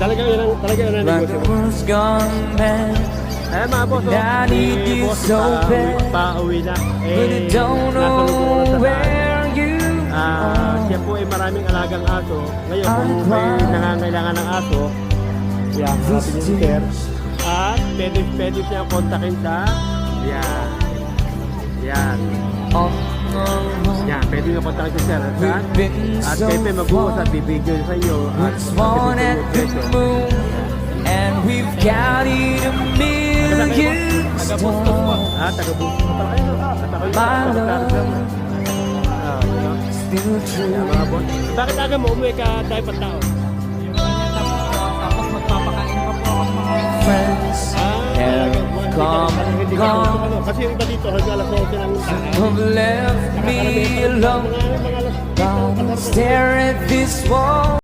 Talaga yun ang, talaga yun ang negosyo. Eh mga boss, oh, you boss so bad. pauwi na. Eh, But I don't nasa know na sa daan. where you Ah, are. siya po ay maraming alagang aso. Ngayon, kung may nangangailangan ng aso, yan, hanapin si Sir. At pwede, pwede siya kontakin sa, On the road, yan, pwede niyo kontakin si Sir. Been at so kayo pa mag-uusap, sa iyo. At presyo. and we've counted a million stars. Ah, taga-buso pa pala kayo. At ako yung love. Ah. Still true. Bakit aga mo umuwi ka tayo pa Kasi yung iba dito, hanggang alas 12 ng have left me alone. Don't stare at this wall.